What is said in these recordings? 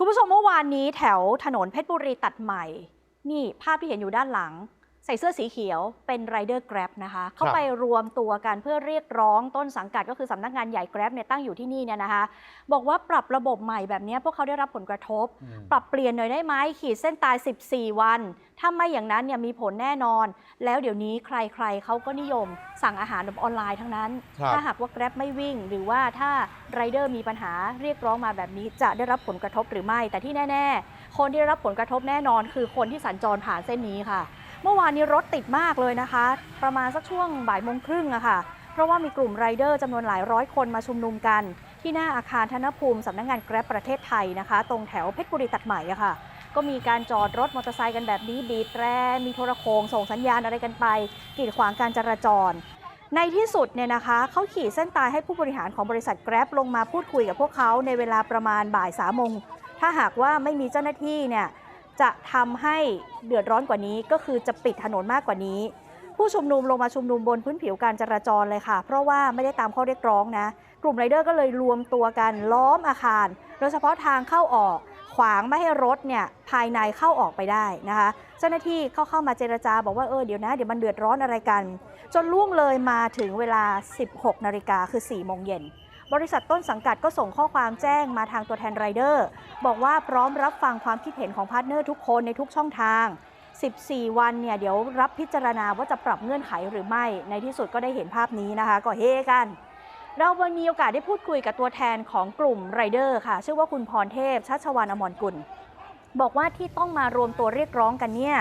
คุณผู้ชมเมื่อวานนี้แถวถนนเพชรบุรีตัดใหม่ นี่ภาพที่เห็นอยู่ด้านหลัง ใส่เสื้อสีเขียวเป็นไรเดอร์แกร็บนะคะ เข้าไปรวมตัวกันเพื่อเรียกร้องต้นสังกัดก็คือสำนักงานใหญ่แกร็บเนี่ยตั้งอยู่ที่นี่เนี่ยนะคะ บอกว่าปรับระบบใหม่แบบนี้พวกเขาได้รับผลกระทบอืมปรับเปลี่ยนหน่อยได้ไหมขีดเส้นตาย 14 วัน ถ้าไม่อย่างนั้นเนี่ยมีผลแน่นอน แล้วเดี๋ยวนี้ใครๆเขาก็นิยมสั่งอาหารแบบออนไลน์ทั้งนั้นครับถ้าหากว่า Grab ไม่วิ่ง หรือว่าถ้าไรเดอร์มีปัญหาเรียกร้องมาแบบนี้จะได้รับผลกระทบหรือไม่ แต่ที่แน่ ๆ คนที่ได้รับผลกระทบแน่นอน คือคนที่สัญจรผ่านเส้นนี้ค่ะ เมื่อวานนี้รถติดมากเลยนะคะ ประมาณสักช่วงบ่ายโมงครึ่งอะค่ะ เพราะว่ามีกลุ่มไรเดอร์จำนวนหลายร้อยคนมาชุมนุมกัน ที่หน้าอาคารธนภูมิสำนักงาน Grab ประเทศไทยนะคะ ตรงแถวเพชรบุรีตัดใหม่อะค่ะ ก็มีการจอดรถมอเตอร์ไซค์กันแบบนี้บีบแตรมีโทรโขงส่งสัญญาณอะไรกันไปกีดขวางการจราจรในที่สุดเนี่ยนะคะเขาขีดเส้นตายให้ผู้บริหารของบริษัท Grab ลงมาพูดคุยกับพวกเขาในเวลาประมาณบ่ายสามโมงถ้าหากว่าไม่มีเจ้าหน้าที่เนี่ย จะทำให้เดือดร้อนกว่านี้ก็คือจะปิดถนนมากกว่านี้ ผู้ชุมนุมลงมาชุมนุมบนพื้นผิวการจราจรเลยค่ะ เพราะว่าไม่ได้ตามข้อเรียกร้องนะ กลุ่มไรเดอร์ก็เลยรวมตัวกันล้อมอาคาร โดยเฉพาะทางเข้าออก ขวางไม่ให้รถเนี่ยภายในเข้าออกไปได้นะคะ เจ้าหน้าที่เข้าเข้ามาเจรจาบอกว่าเออเดี๋ยวนะเดี๋ยวมันเดือดร้อนอะไรกัน จนล่วงเลยมาถึงเวลา 16 นาฬิกาคือ 4 โมงเย็น บริษัทต้นสังกัดก็ส่งข้อความแจ้งมาทางตัวแทนไรเดอร์บอกว่าพร้อมรับฟังความคิดเห็นของพาร์ทเนอร์ทุกคนในทุกช่องทาง 14 วันเนี่ยเดี๋ยวรับพิจารณาว่าจะปรับเงื่อนไขหรือไม่ในที่สุดก็ได้เห็นภาพนี้นะคะ ก็เฮกัน เราวันมีโอกาสได้พูดคุยกับตัวแทนของกลุ่มไรเดอร์ค่ะ ชื่อว่าคุณพรเทพชัชวานอมรกุล บอกว่าที่ต้องมารวมตัวเรียกร้องกันเนี่ย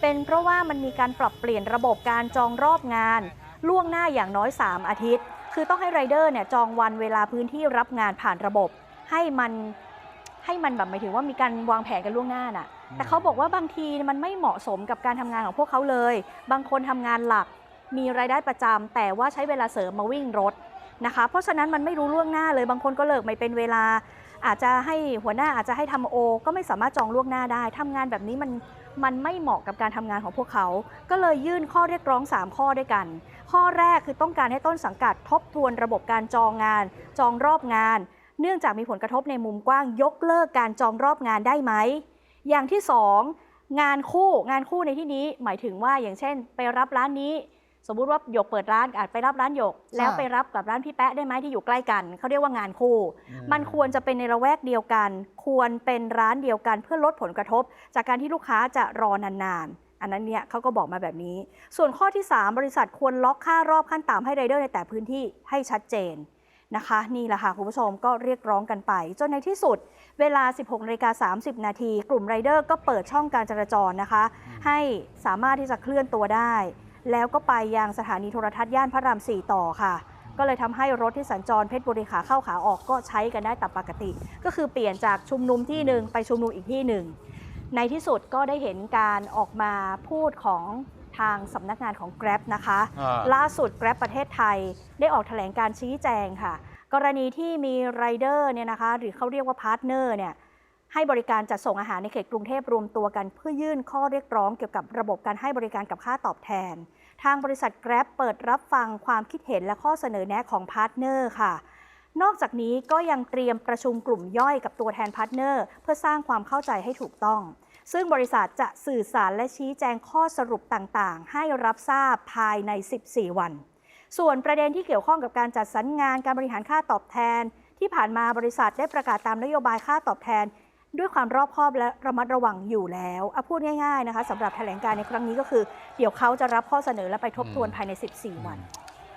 เป็นเพราะว่ามันมีการปรับเปลี่ยนระบบการจองรอบงาน ล่วงหน้าอย่างน้อย 3 อาทิตย์ คือต้องให้ไรเดอร์เนี่ยจองวันเวลาพื้นที่รับงานผ่านระบบ ให้มันให้มันแบบหมายถึงว่ามีการวางแผนกันล่วงหน้าน่ะ แต่เขาบอกว่าบางทีมันไม่เหมาะสมกับการทำงานของพวกเขาเลย บางคนทำงานหลัก มีรายได้ประจำแต่ว่าใช้เวลาเสริมมาวิ่งรถ นะคะ เพราะฉะนั้นมันไม่รู้ล่วงหน้าเลย บางคนก็เลิกไม่เป็นเวลา อาจจะให้หัวหน้าอาจจะให้ทำโอ ก็ไม่สามารถจองล่วงหน้าได้ทำงานแบบนี้มันมันไม่เหมาะกับการทำงานของพวกเขา ก็เลยยื่นข้อเรียกร้อง 3 ข้อด้วยกัน ข้อแรกคือต้องการให้ต้นสังกัดทบทวนระบบการจองงาน จองรอบงาน เนื่องจากมีผลกระทบในมุมกว้างยกเลิกการจองรอบงานได้ไหม อย่างที่สองงานคู่งานคู่ในที่นี้หมายถึงว่าอย่างเช่น ไปรับร้านนี้ สมมุติว่าหยกเปิดร้านอาจไปรับร้านหยก แล้วไปรับกับร้านพี่แป๊ะได้ไหมที่อยู่ใกล้กันเขาเรียกว่างานคู่อืมันควรจะเป็นในละแวกเดียวกัน ควรเป็นร้านเดียวกันเพื่อลดผลกระทบ จากการที่ลูกค้าจะรอนานๆ อันนั้นเนี่ยเขาก็บอกมาแบบนี้ ส่วนข้อที่ 3 บริษัทควรล็อกค่ารอบขั้นต่ำให้ไรเดอร์ในแต่พื้นที่ให้ชัดเจนนะคะนี่แหละค่ะคุณผู้ชมก็เรียกร้องกันไป จนในที่สุด เวลา 16นาฬิกา30 นาที กลุ่มไรเดอร์ก็เปิดช่องการจราจรนะคะ ให้สามารถที่จะเคลื่อนตัวได้ แล้วก็ไปยังสถานีโทรทัศน์ย่านพระราม 4 ต่อค่ะ ก็เลยทำให้รถที่สัญจรเพชรบุรีขาเข้าขาออกก็ใช้กันได้ตามปกติ ก็คือเปลี่ยนจากชุมนุมที่หนึ่งไปชุมนุมอีกที่หนึ่งในที่สุดก็ได้เห็นการออกมาพูดของทางสำนักงานของ Grab นะคะอ่าล่าสุด Grab ประเทศไทยได้ออกแถลงการชี้แจงค่ะ กรณีที่มีไรเดอร์เนี่ยนะคะ หรือเขาเรียกว่าพาร์ทเนอร์เนี่ย ให้บริการจัดส่งอาหารในเขตกรุงเทพรวมตัวกันเพื่อยื่นข้อเรียกร้องเกี่ยวกับระบบการให้บริการกับค่าตอบแทน ทางบริษัท Grab เปิดรับฟังความคิดเห็นและข้อเสนอแนะของพาร์ทเนอร์ค่ะ นอกจากนี้ก็ยังเตรียมประชุมกลุ่มย่อยกับตัวแทนพาร์ทเนอร์เพื่อสร้างความเข้าใจให้ถูกต้อง ซึ่งบริษัทจะสื่อสารและชี้แจงข้อสรุปต่างๆ ให้รับทราบภายใน 14 วัน ส่วนประเด็นที่เกี่ยวข้องกับการจัดสรรงานการบริหารค่าตอบแทนที่ผ่านมาบริษัทได้ประกาศตามนโยบายค่าตอบแทน ด้วยความรอบคอบและระมัดระวังอยู่แล้วเอาพูดง่ายๆนะคะสำหรับแถลงการในครั้งนี้ก็คือ เดี๋ยวเขาจะรับข้อเสนอและไปทบทวนภายใน 14 วัน